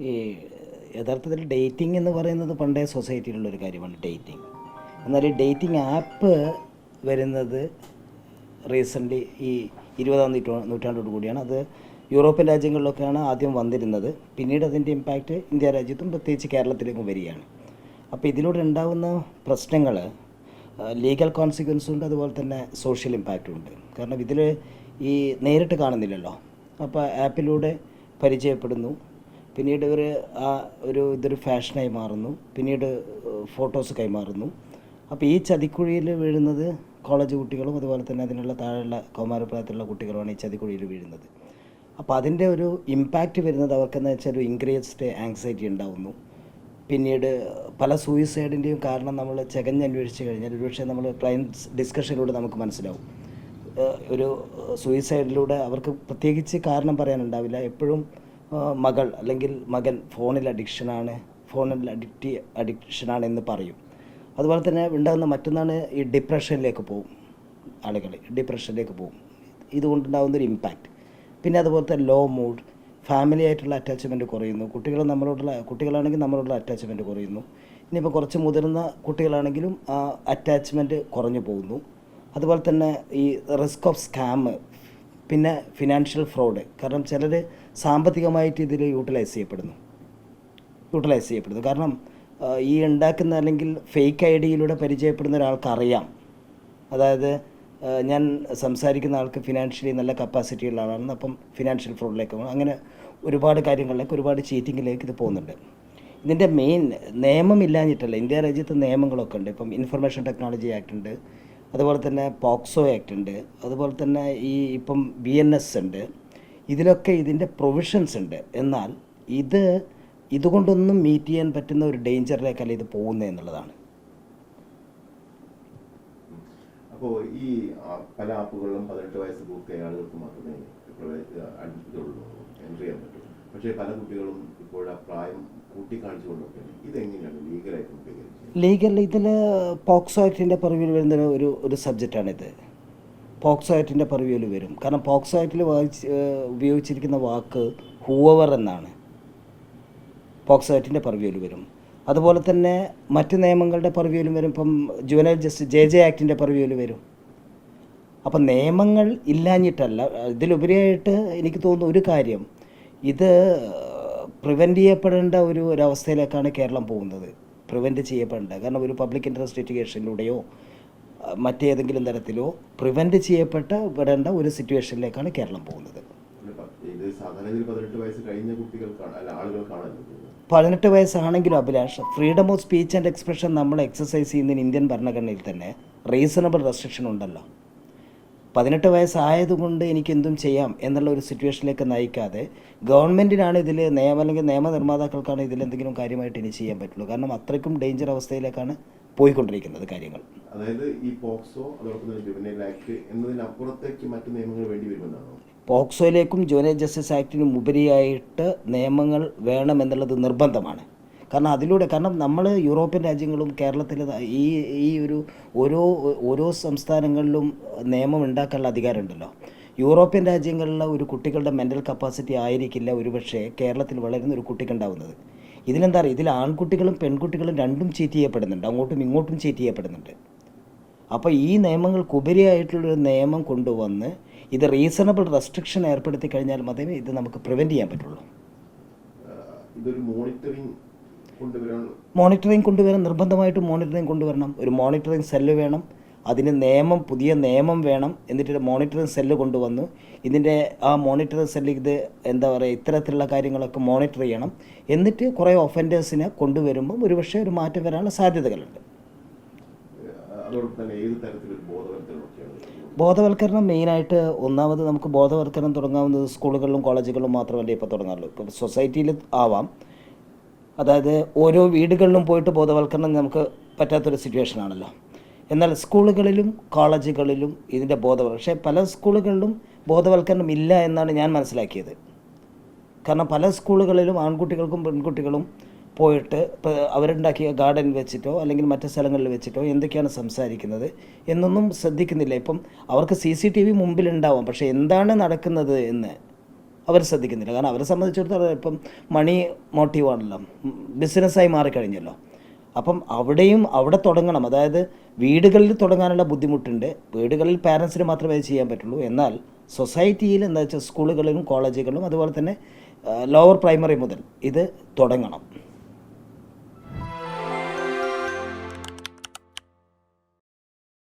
ഈ യഥാർത്ഥത്തിൽ ഡേറ്റിംഗ് എന്ന് പറയുന്നത് പണ്ടേ സൊസൈറ്റിയിലുള്ളൊരു കാര്യമാണ് ഡേറ്റിംഗ് എന്നാൽ ഈ ഡേറ്റിംഗ് ആപ്പ് വരുന്നത് റീസെന്റ്ലി ഈ ഇരുപതാം നൂറ്റാ നൂറ്റാണ്ടോട് കൂടിയാണ്. അത് യൂറോപ്യൻ രാജ്യങ്ങളിലൊക്കെയാണ് ആദ്യം വന്നിരുന്നത്. പിന്നീട് അതിന്റെ ഇമ്പാക്റ്റ് ഇന്ത്യ രാജ്യത്തും പ്രത്യേകിച്ച് കേരളത്തിലേക്കും വരികയാണ്. അപ്പോൾ ഇതിലൂടെ ഉണ്ടാകുന്ന പ്രശ്നങ്ങൾ ലീഗൽ കോൺസിക്വൻസും ഉണ്ട് അതുപോലെ തന്നെ സോഷ്യൽ ഇമ്പാക്റ്റും ഉണ്ട്. കാരണം ഇതിൽ ഈ നേരിട്ട് കാണുന്നില്ലല്ലോ. അപ്പോൾ ആപ്പിലൂടെ പരിചയപ്പെടുന്നു. പിന്നീട് ഇവർ ആ ഒരു ഇതൊരു ഫാഷനായി മാറുന്നു. പിന്നീട് ഫോട്ടോസ് കൈമാറുന്നു അപ്പോൾ ഈ ചതിക്കുഴിയിൽ വീഴുന്നത് കോളേജ് കുട്ടികളും അതുപോലെ തന്നെ അതിനുള്ള താഴെയുള്ള കൗമാരപ്രായത്തിലുള്ള കുട്ടികളുമാണ് ഈ ചതിക്കുഴിയിൽ വീഴുന്നത്. അപ്പോൾ അതിന്റെ ഒരു ഇമ്പാക്റ്റ് വരുന്നത് അവർക്കെന്ന് വെച്ചാൽ ഒരു ഇൻക്രീസ്ഡ് ആങ്സൈറ്റി ഉണ്ടാവുന്നു. പിന്നീട് പല സൂയിസൈഡിന്റെയും കാരണം നമ്മൾ ചകഞ്ഞന്വേഷിച്ച് കഴിഞ്ഞാൽ ഒരുപക്ഷെ നമ്മൾ ക്ലയൻസ് ഡിസ്കഷനിലൂടെ നമുക്ക് മനസ്സിലാവും. ഒരു സൂയിസൈഡിലൂടെ അവർക്ക് പ്രത്യേകിച്ച് കാരണം പറയാനുണ്ടാവില്ല. എപ്പോഴും മകൾ അല്ലെങ്കിൽ മകൻ ഫോണിൽ അഡിക്ഷനാണ് ഫോണിൽ അഡിക്റ്റ് അഡിക്ഷനാണ് എന്ന് പറയും. അതുപോലെ തന്നെ ഉണ്ടാകുന്ന മറ്റൊന്നാണ് ഈ ഡിപ്രഷനിലേക്ക് പോകും. ആളുകൾ ഡിപ്രഷനിലേക്ക് പോകും. ഇതുകൊണ്ടുണ്ടാകുന്നൊരു ഇമ്പാക്റ്റ് പിന്നെ അതുപോലത്തെ ലോ മൂഡ് ഫാമിലി ആയിട്ടുള്ള അറ്റാച്ച്മെന്റ് കുറയുന്നു. കുട്ടികൾ നമ്മളോടുള്ള കുട്ടികളാണെങ്കിൽ നമ്മളോടുള്ള അറ്റാച്ച്മെന്റ് കുറയുന്നു. ഇനിയിപ്പോൾ കുറച്ച് മുതിർന്ന കുട്ടികളാണെങ്കിലും ആ അറ്റാച്ച്മെന്റ് കുറഞ്ഞു പോകുന്നു. അതുപോലെ തന്നെ ഈ റിസ്ക് ഓഫ് സ്കാം പിന്നെ ഫിനാൻഷ്യൽ ഫ്രോഡ് കാരണം ചിലർ സാമ്പത്തികമായിട്ട് ഇതിൽ യൂട്ടിലൈസ് ചെയ്യപ്പെടുന്നു. യൂട്ടിലൈസ് ചെയ്യപ്പെടുന്നു. കാരണം ഈ ഉണ്ടാക്കുന്ന അല്ലെങ്കിൽ ഫേക്ക് ഐ ഡിയിലൂടെ പരിചയപ്പെടുന്ന ഒരാൾക്കറിയാം അതായത് ഞാൻ സംസാരിക്കുന്ന ആൾക്ക് ഫിനാൻഷ്യലി നല്ല കപ്പാസിറ്റി ഉള്ള ആളാണ് അപ്പം ഫിനാൻഷ്യൽ ഫ്രോഡിലേക്ക് അങ്ങനെ ഒരുപാട് കാര്യങ്ങളിലേക്ക് ഒരുപാട് ചീറ്റിങ്ങിലേക്ക് ഇത് പോകുന്നുണ്ട്. ഇതിന്റെ മെയിൻ നിയമം ഇല്ലാഞ്ഞിട്ടല്ല. ഇന്ത്യ രാജ്യത്ത് നിയമങ്ങളൊക്കെ ഉണ്ട്. ഇപ്പം ഇൻഫർമേഷൻ ടെക്നോളജി ആക്ട് ഉണ്ട്. അതുപോലെ തന്നെ പോക്സോ ആക്ട് ഉണ്ട്. അതുപോലെ തന്നെ ഈ ഇപ്പം ബി എൻ എസ് ഉണ്ട്. ഇതിലൊക്കെ ഇതിന്റെ പ്രൊവിഷൻസ് ഉണ്ട്. എന്നാൽ ഇത് ഇതുകൊണ്ടൊന്നും മീറ്റ് ചെയ്യാൻ പറ്റുന്ന ഒരു ഡേഞ്ചറിലേക്കല്ല ഇത് പോകുന്നത് എന്നുള്ളതാണ്. അപ്പോൾ ഈ പല ആപ്പുകളിലും പതിനെട്ട് വയസ്സ് പൂർത്തിയായ ആളുകൾക്ക് മാത്രമേ എൻട്രി ചെയ്യാൻ പറ്റൂ. പക്ഷേ പല കുട്ടികളും ഇപ്പോൾ ആ പ്രായം കൂട്ടിക്കാണിച്ചുകൊണ്ടൊക്കെയാണ് ഇതെങ്ങനെയാണ് ലീഗലായിട്ട്? ലീഗൽ ഇതിൽ പോക്സോ ആക്ടിന്റെ പരിവിൽ വരുന്ന ഒരു ഒരു സബ്ജക്റ്റാണിത്. പോക്സോ ആക്ടിന്റെ പരിവിൽ വരും. കാരണം പോക്സോ ആക്ടിൽ വായിച്ച് ഉപയോഗിച്ചിരിക്കുന്ന വാക്ക് ഹൂവർ എന്നാണ്. പോക്സോ ആക്ടിന്റെ പരിവിൽ വരും. അതുപോലെ തന്നെ മറ്റ് നിയമങ്ങളുടെ പരിവിയിലും വരും. ഇപ്പം ജുവനൽ ജസ്റ്റിസ് ജെ ജെ ആക്ടിന്റെ പരിവിയിൽ വരും. അപ്പം നിയമങ്ങൾ ഇല്ലാഞ്ഞിട്ടല്ല. ഇതിലുപരിയായിട്ട് എനിക്ക് തോന്നുന്ന ഒരു കാര്യം ഇത് പ്രിവെന്റ് ചെയ്യപ്പെടേണ്ട ഒരു ഒരവസ്ഥയിലേക്കാണ് കേരളം പോകുന്നത്. പ്രിവെന്റ് ചെയ്യപ്പെടേണ്ട. കാരണം ഒരു പബ്ലിക് ഇൻട്രസ്റ്റ് ലിറ്റിഗേഷനിലൂടെയോ മറ്റേതെങ്കിലും തരത്തിലോ പ്രിവെന്റ് ചെയ്യപ്പെട്ട പെടേണ്ട ഒരു സിറ്റുവേഷനിലേക്കാണ് കേരളം പോകുന്നത്. പതിനെട്ട് വയസ്സാണെങ്കിലും Abhilash freedom of speech and expression നമ്മൾ എക്സസൈസ് ചെയ്യുന്നതിന് ഇന്ത്യൻ ഭരണഘടനയിൽ തന്നെ റീസണബിൾ റെസ്ട്രിക്ഷൻ ഉണ്ടല്ലോ. പതിനെട്ട് വയസ്സായതുകൊണ്ട് എനിക്ക് എന്തും ചെയ്യാം എന്നുള്ള ഒരു സിറ്റുവേഷനിലേക്ക് നയിക്കാതെ ഗവൺമെന്റിനാണ് ഇതിൽ നിയമം അല്ലെങ്കിൽ നിയമനിർമ്മാതാക്കൾക്കാണ് ഇതിൽ എന്തെങ്കിലും കാര്യമായിട്ട് ഇനി ചെയ്യാൻ പറ്റുള്ളൂ. കാരണം അത്രയ്ക്കും ഡേഞ്ചർ അവസ്ഥയിലേക്കാണ് പോയിക്കൊണ്ടിരിക്കുന്നത് കാര്യങ്ങൾ. അതായത് ഈ പോക്സോ അതോടൊപ്പം തന്നെ ജുവനൈൽ ആക്ട് എന്നതിനപ്പുറത്തേക്ക് മറ്റു നിയമങ്ങൾ വേണ്ടി വരുമെന്നാണോ? പോക്സോയിലേക്കും ജൂനിയർ ജസ്റ്റിസ് ആക്ടിനും ഉപരിയായിട്ട് നിയമങ്ങൾ വേണമെന്നുള്ളത് നിർബന്ധമാണ്. കാരണം അതിലൂടെ കാരണം നമ്മൾ യൂറോപ്യൻ രാജ്യങ്ങളും കേരളത്തിൽ ഈ ഈ ഒരു ഓരോ ഓരോ സംസ്ഥാനങ്ങളിലും നിയമം ഉണ്ടാക്കാനുള്ള അധികാരമുണ്ടല്ലോ. യൂറോപ്യൻ രാജ്യങ്ങളിലെ ഒരു കുട്ടികളുടെ മെന്റൽ കപ്പാസിറ്റി ആയിരിക്കില്ല ഒരുപക്ഷെ കേരളത്തിൽ വളരുന്ന ഒരു കുട്ടിക്ക് ഉണ്ടാവുന്നത് ഇതിലെന്താ പറയുക ഇതിൽ ആൺകുട്ടികളും പെൺകുട്ടികളും രണ്ടും ചീറ്റ് ചെയ്യപ്പെടുന്നുണ്ട്. അങ്ങോട്ടും ഇങ്ങോട്ടും ചീറ്റ് ചെയ്യപ്പെടുന്നുണ്ട്. അപ്പോൾ ഈ നിയമങ്ങൾക്കുപരിയായിട്ടുള്ളൊരു നിയമം കൊണ്ടുവന്ന് ഇത് റീസണബിൾ റെസ്ട്രിക്ഷൻ ഏർപ്പെടുത്തി കഴിഞ്ഞാൽ മാത്രമേ ഇത് നമുക്ക് പ്രിവെന്റ് ചെയ്യാൻ പറ്റുള്ളൂ. ഇതൊരു മോണിറ്ററിങ് മോണിറ്ററിങ് കൊണ്ടുവരാൻ നിർബന്ധമായിട്ട് മോണിറ്ററിങ് കൊണ്ടുവരണം. ഒരു മോണിറ്ററിങ് സെല്ല് വേണം. അതിന് നിയമം പുതിയ നിയമം വേണം എന്നിട്ട് മോണിറ്ററിങ് സെല്ല് കൊണ്ടുവന്നു ഇതിന്റെ ആ മോണിറ്ററിങ് സെല്ല് ഇത് എന്താ പറയുക ഇത്തരത്തിലുള്ള കാര്യങ്ങളൊക്കെ മോണിറ്റർ ചെയ്യണം. എന്നിട്ട് കുറേ ഒഫൻഡേഴ്സിനെ കൊണ്ടുവരുമ്പം ഒരുപക്ഷെ ഒരു മാറ്റം വരാനുള്ള സാധ്യതകളുണ്ട്. ബോധവൽക്കരണം മെയിനായിട്ട് ഒന്നാമത് നമുക്ക് ബോധവൽക്കരണം തുടങ്ങാവുന്നത് സ്കൂളുകളിലും കോളേജുകളിലും മാത്രമല്ല ഇപ്പോൾ തുടങ്ങാറുള്ളൂ. ഇപ്പോൾ സൊസൈറ്റിയിൽ ആവാം. അതായത് ഓരോ വീടുകളിലും പോയിട്ട് ബോധവൽക്കരണം നമുക്ക് പറ്റാത്തൊരു സിറ്റുവേഷൻ ആണല്ലോ. എന്നാൽ സ്കൂളുകളിലും കോളേജുകളിലും ഇതിന്റെ ബോധവൽ പക്ഷേ പല സ്കൂളുകളിലും ബോധവൽക്കരണം ഇല്ല എന്നാണ് ഞാൻ മനസ്സിലാക്കിയത്. കാരണം പല സ്കൂളുകളിലും ആൺകുട്ടികൾക്കും പെൺകുട്ടികളും പോയിട്ട് ഇപ്പോൾ അവരുണ്ടാക്കിയ ഗാർഡൻ വെച്ചിട്ടോ അല്ലെങ്കിൽ മറ്റു സ്ഥലങ്ങളിൽ വെച്ചിട്ടോ എന്തൊക്കെയാണ് സംസാരിക്കുന്നത് എന്നൊന്നും ശ്രദ്ധിക്കുന്നില്ല. ഇപ്പം അവർക്ക് സി സി ടി വി മുമ്പിലുണ്ടാവും. പക്ഷേ എന്താണ് നടക്കുന്നത് എന്ന് അവർ ശ്രദ്ധിക്കുന്നില്ല. കാരണം അവരെ സംബന്ധിച്ചിടത്തോളം ഇപ്പം മണി മോട്ടീവാണല്ലോ ബിസിനസ്സായി മാറിക്കഴിഞ്ഞല്ലോ. അപ്പം അവിടെയും അവിടെ തുടങ്ങണം. അതായത് വീടുകളിൽ തുടങ്ങാനുള്ള ബുദ്ധിമുട്ടുണ്ട്. വീടുകളിൽ പാരൻസിന് മാത്രമേ ചെയ്യാൻ പറ്റുള്ളൂ. എന്നാൽ സൊസൈറ്റിയിൽ എന്താ വെച്ചാൽ സ്കൂളുകളിലും കോളേജുകളിലും അതുപോലെ തന്നെ ലോവർ പ്രൈമറി മുതൽ ഇത് തുടങ്ങണം.